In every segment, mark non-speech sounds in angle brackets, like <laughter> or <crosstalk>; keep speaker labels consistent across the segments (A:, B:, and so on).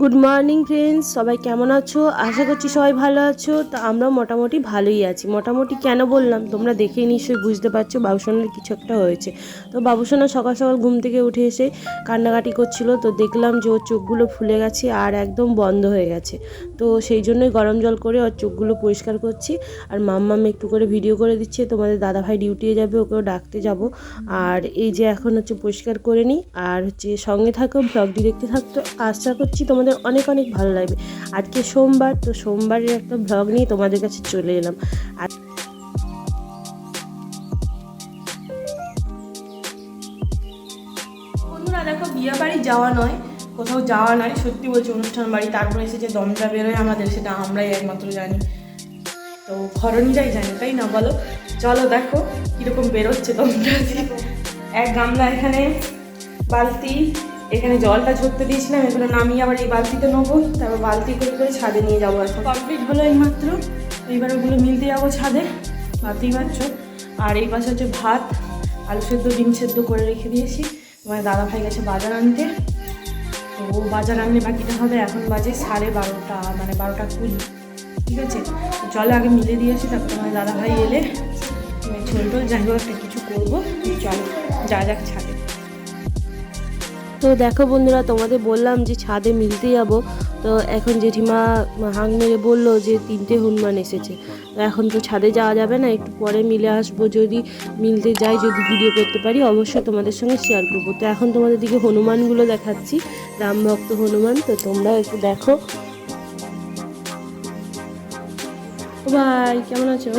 A: Good morning friends সবাই কেমন আছো? আশা করছি সবাই ভালো আছো। তো আমরা মোটামুটি ভালোই আছি। মোটামুটি কেন বললাম? তোমরা দেখেই নিশ্চয়ই বুঝতে পারছ বাবুসোনার কিছু একটা হয়েছে। তো বাবুসোনা সকাল সকাল ঘুম থেকে উঠে এসে কান্নাকাটি করছিল। তো দেখলাম যে ওর চোখগুলো ফুলে গেছে আর একদম বন্ধ হয়ে গেছে। তো সেই জন্যই গরম জল করে ওর চোখগুলো পরিষ্কার করছি। আর মাম্মাম একটু করে ভিডিও করে দিচ্ছে। তোমাদের দাদাভাই ডিউটিতে যাবে, ওকেও ডাকতে যাব। আর এই যে এখন হচ্ছে পরিষ্কার করে নিই। আর হচ্ছে সঙ্গে থাকো ব্লগটি দেখতে থাকতো। আশা করছি তোমাদের অনেক অনেক ভালো লাগবে। আজকে সোমবার, তো সোমবারের একটা ব্লগ নিয়ে তোমাদের কাছে চলে এলাম। আর
B: বিয়ে বাড়ি যাওয়া নয়, কোথাও যাওয়া নয়। সত্যি বলছি, অনুষ্ঠান বাড়ি। তারপরে এসে যে দমটা বেরোয় আমাদের, সেটা আমরাই একমাত্র জানি। তো ঘরণীরাই জানে, তাই না বলো? চলো দেখো, কীরকম বেরোচ্ছে দমটা এক গামলা এখানে, বালতি এখানে জলটা ঝরতে দিয়েছিলাম, এগুলো নামিয়ে আবার এই বালতিতে নেব। তারপর বালতি করে করে ছাদে নিয়ে যাব এখন। কমপ্লিট হলো এই মাত্র এইবার ওগুলো মিলতে যাব ছাদে। ভাবতেই পারছ আর এই পাশে হচ্ছে ভাত। আলু সেদ্ধ, ডিম সেদ্ধ করে রেখে দিয়েছি। তোমার দাদা ভাই গেছে বাজার আনতে। তো বাজার আনলে বাকিটা হবে। এখন বাজে সাড়ে বারোটা মানে বারোটা কুড়ি। ঠিক আছে? চলো আগে মিলে দিয়েছি, তারপর তোমার দাদা ভাই এলে টোল যাই হোক একটা কিছু করব। চলো, যা যাক ছাদে।
A: তো দেখো বন্ধুরা, তোমাদের বললাম যে ছাদে মিলতে যাব। তো এখন জেঠিমা হাং মেরে বলল যে তিনটে হনুমান এসেছে। এখন তো ছাদে যাওয়া যাবে না, একটু পরে মিলে আসব। যদি মিলতে যাই, যদি ভিডিও করতে পারি, অবশ্যই তোমাদের সঙ্গে শেয়ার করব। তো এখন তোমাদের দিকে হনুমানগুলো দেখাচ্ছি, রাম ভক্ত হনুমান। তো তোমরা একটু দেখো। ভাই কেমন আছো?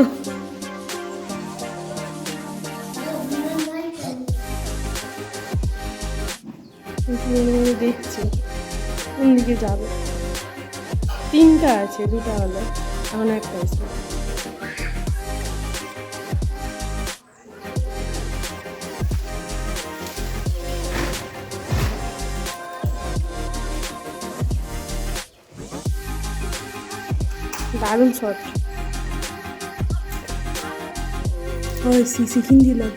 A: মনে মনে দেখছি। কোন দিকে যাবে? তিনটা আছে, দুটা হলো। এখন একটা আছে। দারুণ শট ওই সিসি কিন দিলাম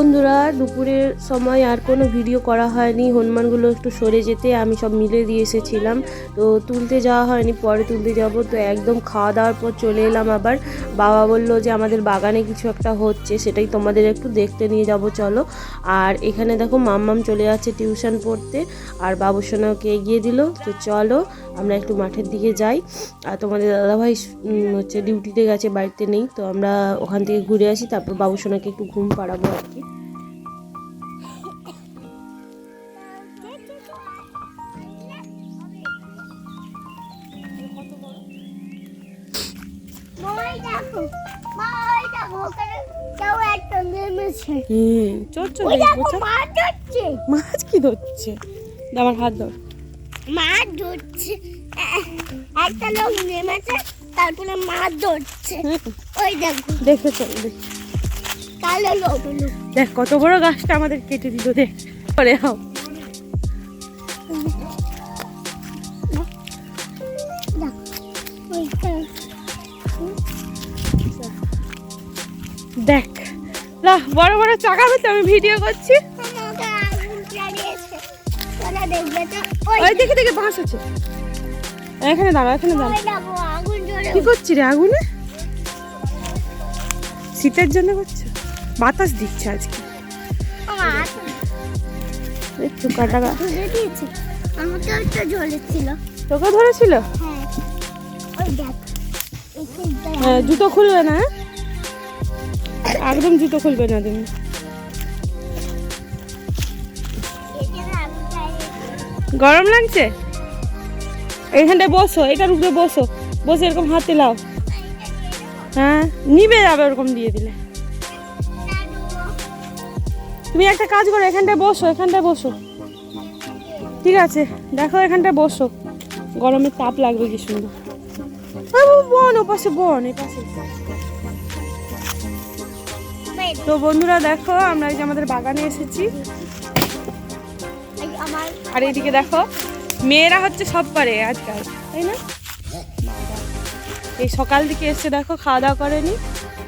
A: বন্ধুরা, দুপুরের সময় আর কোনো ভিডিও করা হয়নি। হনুমানগুলো একটু সরে যেতে আমি সব মিলে দিয়ে এসেছিলাম। তো তুলতে যাওয়া হয়নি, পরে তুলতে যাব। তো একদম খাওয়া দাওয়ার পর চলে এলাম আবার। বাবা বলল যে আমাদের বাগানে কিছু একটা হচ্ছে, সেটাই তোমাদের একটু দেখতে নিয়ে যাব, চলো। আর এখানে দেখো মাম্মাম চলে যাচ্ছে টিউশন পড়তে, আর বাবুসোনাকে এগিয়ে দিল, তো চলো আমরা একটু মাঠের দিকে যাই। আর তোমাদের দাদাভাই হচ্ছে ডিউটিতে গেছে, বাড়িতে নেই, তো আমরা ওখান থেকে ঘুরে আসি, তারপর বাবুসোনাকে একটু ঘুম পাড়াবো আর কি।
C: দেখো
A: চল।
C: মাছ
A: কি ধরছে? আমার হাত ধর।
C: মাছ ধরছে। একটা লোক নেমেছে তারপরে মাছ ধরছে। ওই দেখো।
A: দেখে চল দেখ।
C: কালো লোক।
A: দেখ কত বড় গাছটা আমাদের কেটে দিল দেখ। পরে হাও
C: দেখ
A: না বড় বড় চাকা হচ্ছে আমি ভিডিও করছি।
C: ওই
A: দেখে দেখে বাঁশ আছে এখানে দাঁড়া এখানে দাঁড়া কি করছি রে আগুনে? শীতের জন্য করছ? বাতাস দিচ্ছে আজকে। একটু কাটা
C: ধরে দিয়েছে আমাকে একটা জ্বলেছিল
A: তোকে ধরেছিল
C: হ্যাঁ
A: হ্যাঁ, জুতো খুলবে না হ্যাঁ? একদম জুতো খুলবে না তুমি। গরম লাগছে? এইখানটায় বসো, এটার উপরে বসো। বসে এরকম হাতে লাও। হ্যাঁ নিবে যাবে ওরকম দিয়ে দিলে। তুমি একটা কাজ করো, এখানটায় বসো এখানটায় বসো। ঠিক আছে, দেখো এখানটায় বসো। গরমের তাপ লাগবে কি সুন্দর। বন ও পাশে বন পাশে তো বন্ধুরা দেখো আমরা এই যে আমাদের বাগানে এসেছি।
B: আর এইদিকে দেখো মেয়েরা হচ্ছে সব পারে আজকাল তাই না? এই সকাল দিকে এসে দেখো খাওয়া দাওয়া করেনি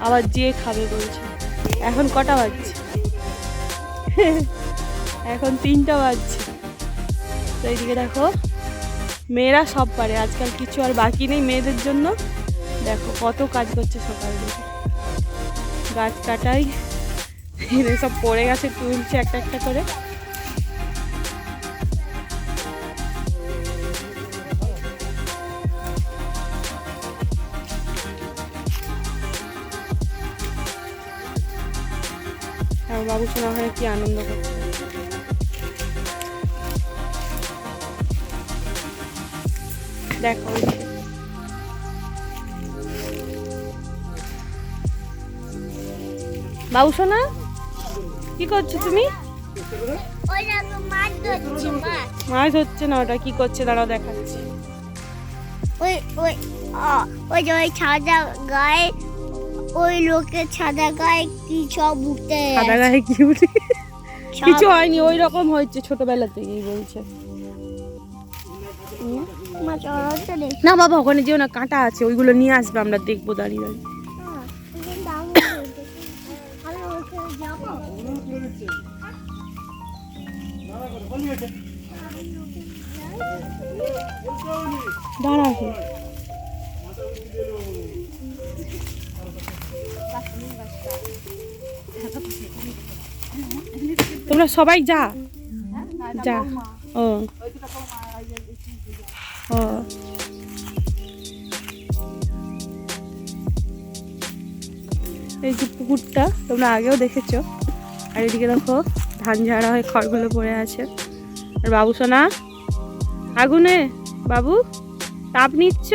B: আবার যেয়ে খাবে বলছে। এখন কটা বাজছে? এখন তিনটা বাজছে। তো এইদিকে দেখো মেয়েরা সব পারে আজকাল কিছু আর বাকি নেই মেয়েদের জন্য। দেখো কত কাজ করছে সকাল গাছ কাটাই। এদের সব পড়ে গেছে তুলছে একটা একটা করে। বাবু সোনা ওখানে কি আনন্দ করছে? দেখো বাবু সোনা কি করছ তুমি?
C: মাছ ধরছে
B: না ওটা কি করছে? দাঁড়াও দেখাচ্ছি।
C: ওই ওই ওই যে ওই সাদা গায়ে ওই লোকের সাদা গায়ে কি সব উঠতে
B: সাদা গায়ে কি উঠে? কিছু হয়নি ওই রকম হয়েছে ছোটবেলা থেকেই বলছে। না বাবা ওখানে যেও না কাঁটা আছে ওইগুলো নিয়ে আসবে আমরা দেখব দাঁড়িয়ে দাঁড়িয়ে। তোমরা সবাই যা। যা। ও। ও। এই যে পুকুরটা তোমরা আগেও দেখেছ। আর এদিকে দেখো ধান ঝাড়া হয়ে খড়গুলো পড়ে আছে। আর বাবু সোনা? আগুনে, বাবু, তাপ নিচ্ছ?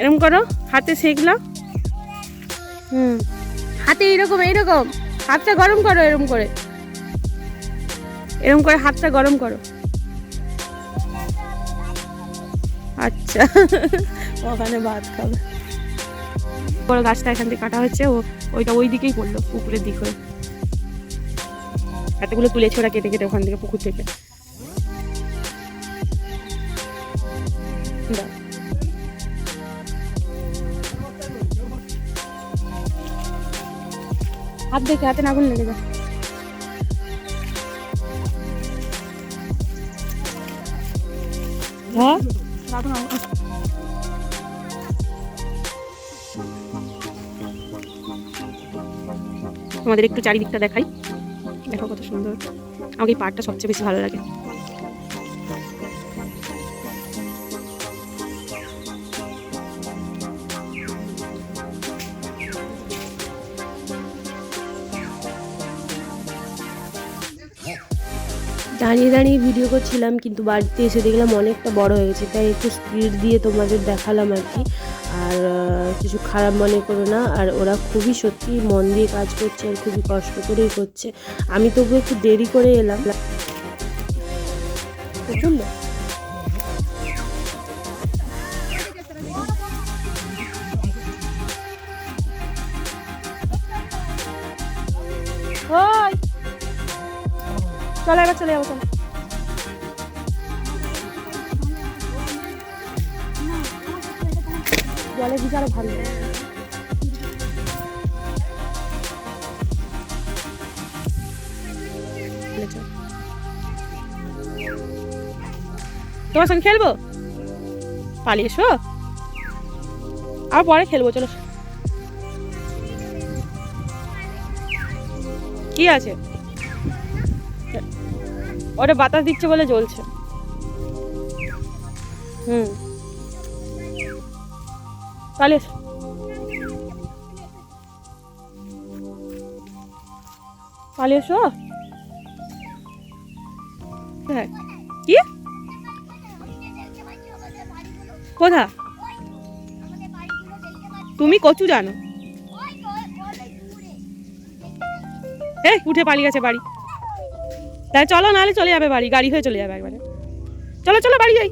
B: এরম করো, হাতে সেকলাম হুম, হাতে এইরকম এইরকম। হাতটা গরম করো এরম করে। এরম করে হাতটা গরম করো। আচ্ছা ওখানে ভাত খাবে। বড় গাছটা এখান থেকে কাটা হচ্ছে ও ওইটা ওই দিকেই পড়ল পুকুরের দিক হয়ে। এতগুলো তুলেছে ওরা কেটে কেটে ওখান থেকে পুকুর থেকে। হাত দেখে, হাতে আগুন লেগে যায় হ্যাঁ? তোমাদের একটু চারিদিকটা দেখাই। দেখো কত সুন্দর। আমাকে এই পার্কটা সবচেয়ে বেশি ভালো লাগে।
A: দাঁড়িয়ে দাঁড়িয়ে ভিডিও করছিলাম, কিন্তু বাড়িতে এসে দেখলাম অনেকটা বড় হয়ে গেছে। তাই একটু স্পিড দিয়ে তোমাদের দেখালাম আর কি। আর কিছু খারাপ মনে করো না, আর ওরা খুবই সত্যি মন দিয়ে কাজ করছে আর খুবই কষ্ট করেই করছে। আমি তবু একটু দেরি করে এলাম।
B: এবার চলে যাব চলো জলে ভিজে ভালো। তোমার সঙ্গে খেলব? পালিয়ে এসো। আর পরে খেলব, চলো। কি আছে? ওটা বাতাস দিচ্ছে বলে জ্বলছে। হুম। তাহলে এসো হ্যাঁ কি কোথা তুমি কচু জানো। এই, উঠে পালিয়ে গেছে বাড়ি। তাই চলো, নাহলে চলে যাবে বাড়ি, গাড়ি হয়ে চলে যাবে একবারে। চলো চলো, বাড়ি যাই।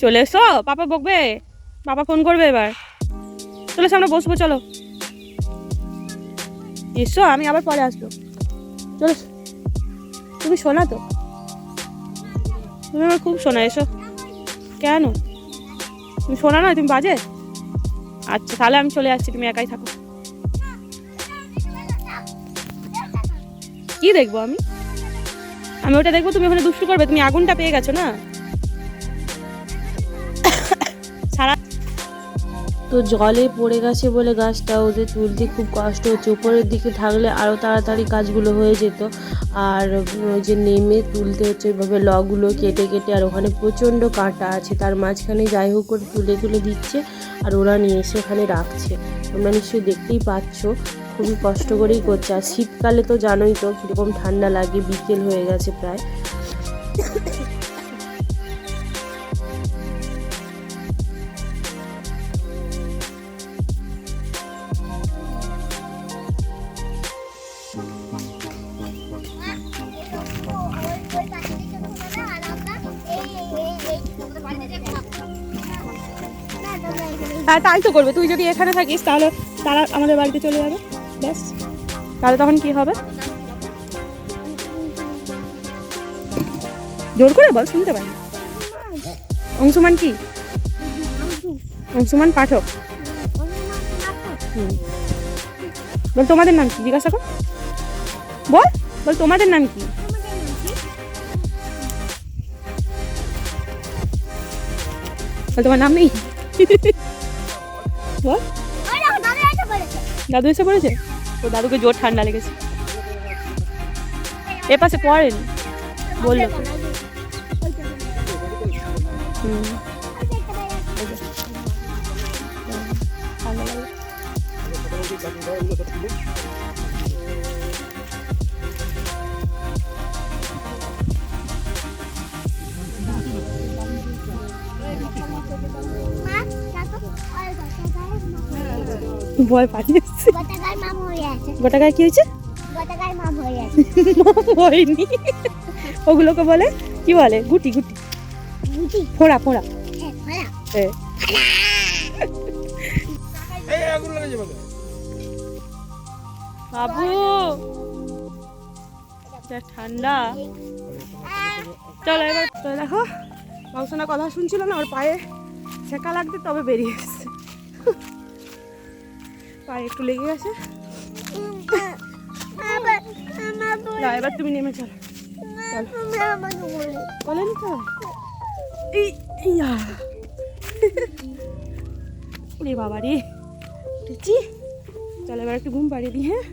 B: চলে এসো পাপা বকবে? পাপা ফোন করবে এবার। চলে এসো, আমরা বসবো চলো। এসো আমি আবার পরে আসব। চলো তুমি শোনা তো? তুমি আমার খুব শোনা এসো। কেন? তুমি শোনা নয় তুমি বাজে? আচ্ছা তাহলে আমি চলে আসছি তুমি একাই থাকো। কি দেখব আমি? আমি ওটা দেখব তুমি ওখানে দুষ্টু করবে তুমি আগুনটা পেয়ে গেছো না? সারা
A: তো জলে পড়ে গেছে বলে গাছটা, ওদের তুলতে খুব কষ্ট হচ্ছে। উপরের দিকে থাকলে আরও তাড়াতাড়ি কাজগুলো হয়ে যেত। আর ওই যে নেমে তুলতে হচ্ছে ওইভাবে লগগুলো কেটে কেটে, আর ওখানে প্রচণ্ড কাঁটা আছে। তার মাঝখানে যাই হোক করে তুলে তুলে দিচ্ছে, আর ওরা নিয়ে এসে ওখানে রাখছে। তোমরা নিশ্চয়ই দেখতেই পাচ্ছ, খুবই কষ্ট করেই করছে। আর শীতকালে তো জানোই তো কীরকম ঠান্ডা লাগে, বিকেল হয়ে গেছে প্রায়।
B: তাই তো করবে। তুই যদি এখানে থাকিস, তাহলে তারা আমাদের বাড়িতে চলে যাবে। ব্যাস। তাহলে তখন কি হবে? জোর করে বল, শুনতে পাই অংশুমান কি? অংশুমান পাঠক। হুম বল, তোমাদের নাম কি? জিজ্ঞাসা কর। বল বল, তোমাদের নাম কি? বল, তোমার নাম নেই? দাদু এসে পড়েছে? তো দাদুকে জোর ঠান্ডা লেগেছে। এ পাশে পড়েন, বলল। হুম। ভয় পালিয়ে এসছে
C: গতকাল মাম হয়ে আছে।
B: গোটা গায়ে কি হয়েছে?
C: হয়ে
B: হয়নি। ওগুলোকে বলে কি বলে? গুটি গুটি। ফোড়া ফোড়া।
C: হ্যাঁ।
B: বাবু! যা ঠান্ডা। চলো এবার তো দেখো বাবুসোনা কথা শুনছিল না ওর পায়ে ছেঁকা লাগতে তবে বেরিয়ে এসছে। পায়ে একটু লেগে গেছে। না এবার তুমি নেমে চলো। বলেন তো। রে বাবা রে। উঠেছি চলো এবার একটু ঘুম পাড়িয়ে দিই হ্যাঁ?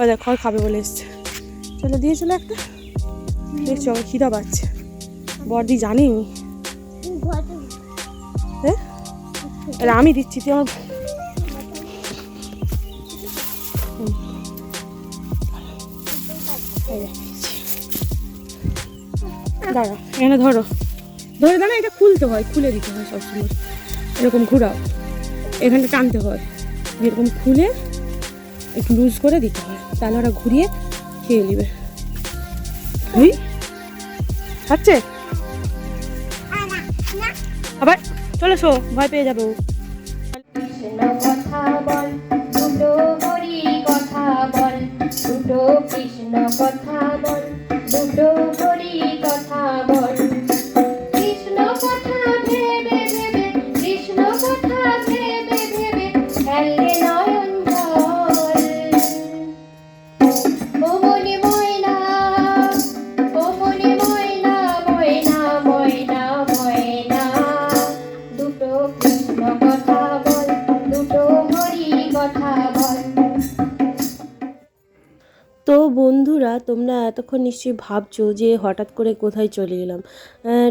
B: ও দেখ খড় খাবে বলে এসছে। চলো দিয়ে চলো একটা। দেখছ আমার খিদা পাচ্ছে। বর্দি জানেনি আরে আমি দিচ্ছি, তুই আমার। দাঁড়া এখানে ধরো। ধরে দাঁড়া, এটা খুলতে হয়, খুলে দিতে হয় সবসময়। এরকম ঘুরাও। এখানটা টানতে হয়। এরকম খুলে একটু লুজ করে দিতে হয়। তাহলে ওরা ঘুরিয়ে খেয়ে নেবে। হুই খাচ্ছে? আবার, চলে শো ভয় পেয়ে যাব
D: কৃষ্ণ দুটো কৃষ্ণ কথা বল দুটো
A: এতক্ষণ নিশ্চয়ই ভাবছ যে হঠাৎ করে কোথায় চলে গেলাম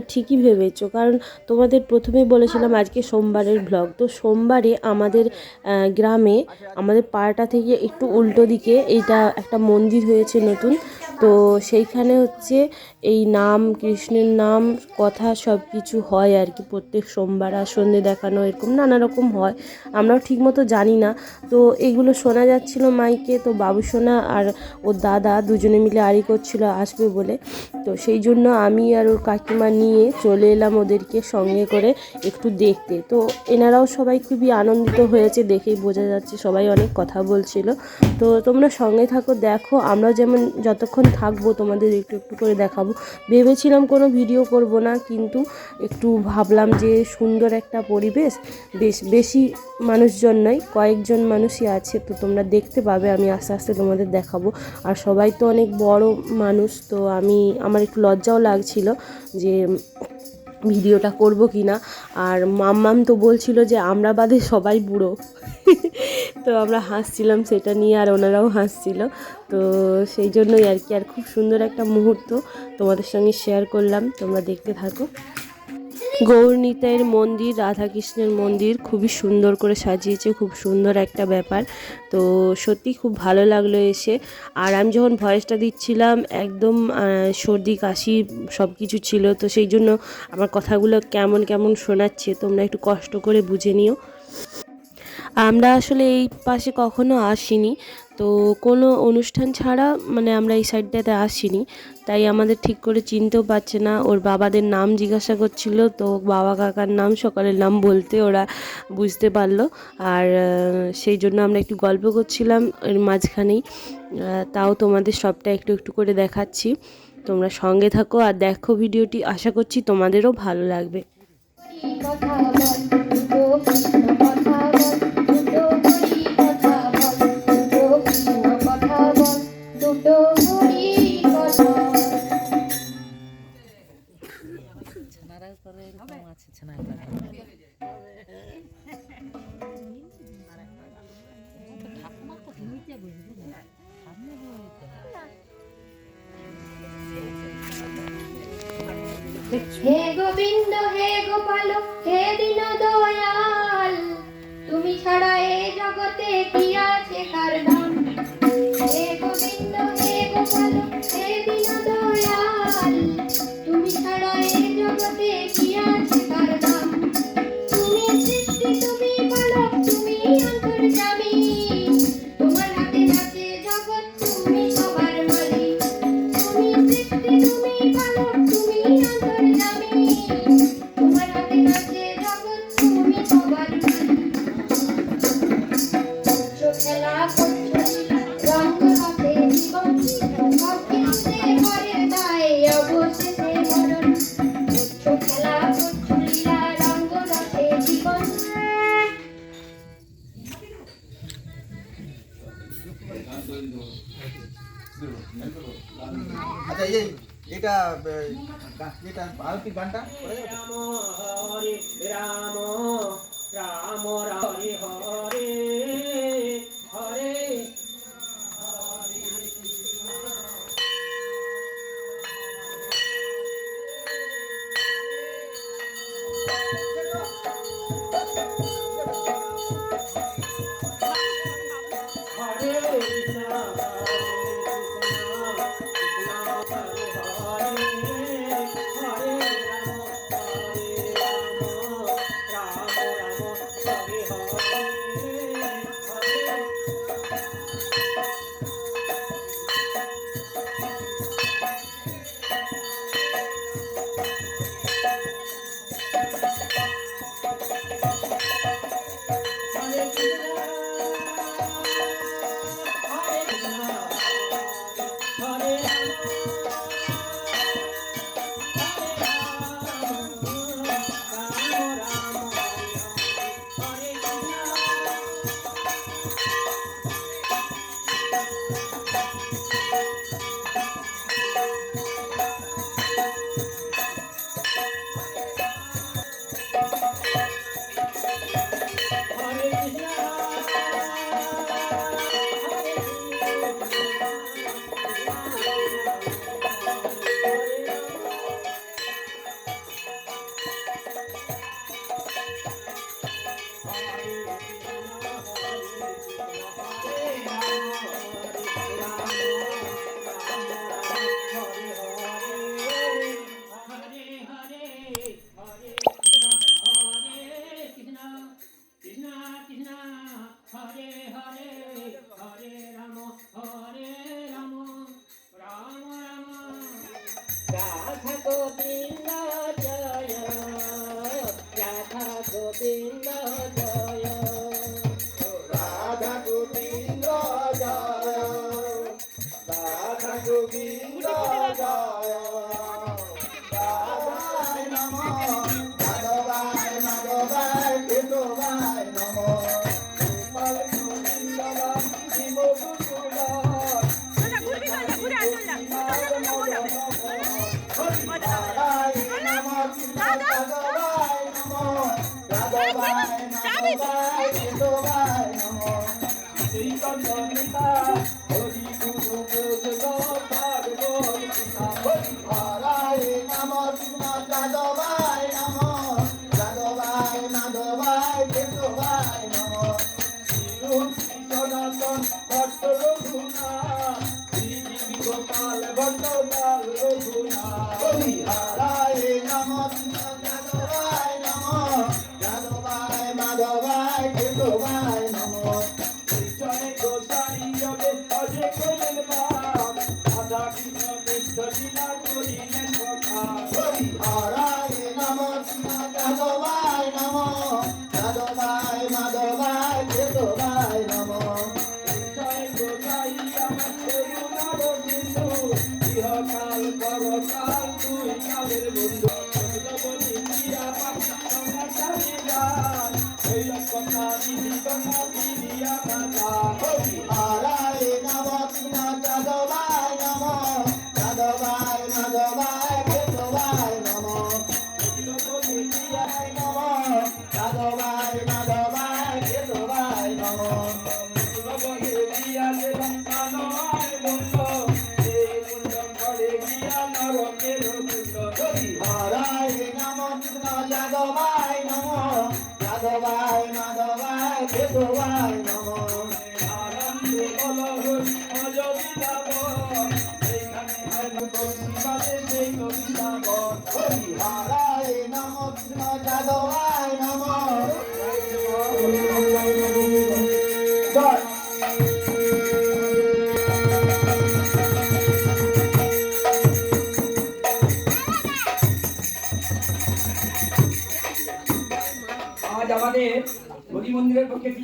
A: ঠিকই ভেবেছো। কারণ তোমাদের প্রথমে বলেছিলাম আজকে সোমবারের ব্লগ তো সোমবারে আমাদের গ্রামে, আমাদের পাড়াটা থেকে একটু উল্টো দিকে এইটা একটা মন্দির হয়েছে নতুন। তো সেইখানে হচ্ছে এই নাম, কৃষ্ণের নাম, কথা সব কিছু হয় আর কি। প্রত্যেক সোমবার আর সন্ধে দেখানো এরকম নানা রকম হয়। আমরাও ঠিকমতো জানি না। তো এগুলো শোনা যাচ্ছিল মাইকে। তো বাবু সোনা আর ওর দাদা দুজনে মিলে আড়ি করছিল, আসবে বলে। তো সেই জন্য আমি আর ওর কাকিমা নিয়ে চলে এলাম ওদেরকে সঙ্গে করে একটু দেখতে। তো এনারাও সবাই খুবই আনন্দিত হয়েছে দেখেই বোঝা যাচ্ছে সবাই অনেক কথা বলছিল। তো তোমরা সঙ্গে থাকো, দেখো আমরা যেমন যতক্ষণ থাকব তোমাদের একটু একটু করে দেখাবো। ভেবেছিলাম কোনো ভিডিও করব না, কিন্তু একটু ভাবলাম যে সুন্দর একটা পরিবেশ, বেশ, বেশি মানুষজন নয়, কয়েকজন মানুষই আছে, তো তোমরা দেখতে পাবে, আমি আস্তে আস্তে তোমাদের দেখাবো। আর সবাই তো অনেক বড় মানুষ, তো আমি, আমার একটু লজ্জাও লাগছিল যে ভিডিওটা করব কি না আর মাম্মাম তো বলছিল যে, আমরা বাদে সবাই বুড়ো। <laughs> তো আমরা হাসছিলাম সেটা নিয়ে, আর ওনারাও হাসছিল। তো সেই জন্যই আর কি, আর খুব সুন্দর একটা মুহূর্ত তোমাদের সঙ্গে শেয়ার করলাম। তোমরা দেখতে থাকো। গৌরনীতায়ের মন্দির, রাধাকৃষ্ণের মন্দির খুবই সুন্দর করে সাজিয়েছে, খুব সুন্দর একটা ব্যাপার। তো সত্যি খুব ভালো লাগল এসে। আর আমি যখন ভয়েসটা দিচ্ছিলাম, একদম সর্দি, কাশি সব কিছু ছিল, তো সেই জন্য আমার কথাগুলো কেমন কেমন শোনাচ্ছে তোমরা একটু কষ্ট করে বুঝে নিও। আমরা আসলে এই পাশে কখনো আসিনি, তো কোনো অনুষ্ঠান ছাড়া মানে আমরা এই সাইডটাতে আসিনি। তাই আমাদের ঠিক করে চিনতেও পারছে না। ওর বাবাদের নাম জিজ্ঞাসা করছিল, তো বাবা কাকার নাম, সকালের নাম বলতে ওরা বুঝতে পারল। আর সেই জন্য আমরা একটু গল্প করছিলাম এর মাঝখানেই। তাও তোমাদের সবটা একটু একটু করে দেখাচ্ছি। তোমরা সঙ্গে থাকো আর দেখো ভিডিওটি। আশা করছি তোমাদেরও ভালো লাগবে।
D: গোবিন্দ হে গোপাল হে দিন দয়াল। তুমি ছাড়া এ জগতে কি আছে কার
E: আচ্ছা এই এটা এটা আরতি গানটা?
F: রাম হরে রাম রাম হরে হরে। 와. দিদি কথা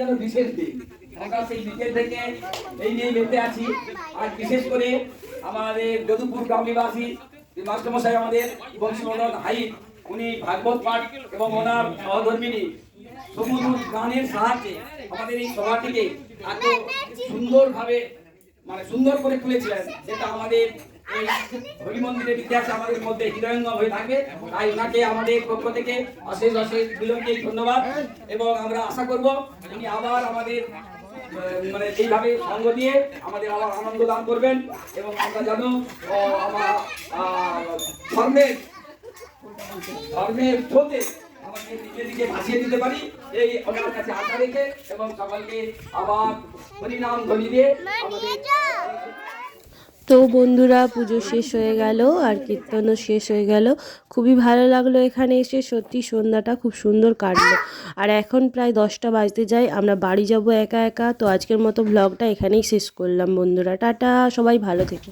G: যেন বিশেষ দিন আমরা সেই বিকেল থেকে এই নিয়ে মেতে আছি। আজ বিশেষ করে আমাদের যদুপুর গ্রামনিবাসী মাস্টারমশাই আমাদের বংশীমোহন হাইট উনি ভাগবত পাঠ এবং ওনার সহধর্মিনী সমুদ্র গানের সাহায্যে আমাদের এই সভাটিকে এত সুন্দরভাবে মানে সুন্দর করে তুলেছিলেন, যেটা আমাদের এই হরি মন্দিরের ইতিহাসে আমাদের মধ্যে হৃদয়ঙ্গম হয়ে থাকে তাই ওনাকে আমাদের পক্ষ থেকে অশেষ অশেষ বিলম্বে ধন্যবাদ। এবং আমরা আশা করব উনি আবার আমাদের মানে এইভাবে সঙ্গ দিয়ে আমাদের আবার আনন্দ দান করবেন। এবং আমরা আহ, আমার ধর্মের ধর্মের স্রোতে আমাকে নিজে দিকে ভাসিয়ে দিতে পারি। এই ওনার কাছে আশা রেখে এবং সকলকে আবার হরিনাম ধ্বনি দিয়ে আমাদের
A: তো বন্ধুরা, পুজো শেষ হয়ে গেল আর কীর্তনও শেষ হয়ে গেল। খুবই ভালো লাগল এখানে এসে, সত্যি সন্ধ্যাটা খুব সুন্দর কাটলো। আর এখন প্রায় দশটা বাজতে যাই আমরা বাড়ি যাব একা একা, তো আজকের মতো ব্লগটা এখানেই শেষ করলাম বন্ধুরা। টাটা, সবাই ভালো থেকো।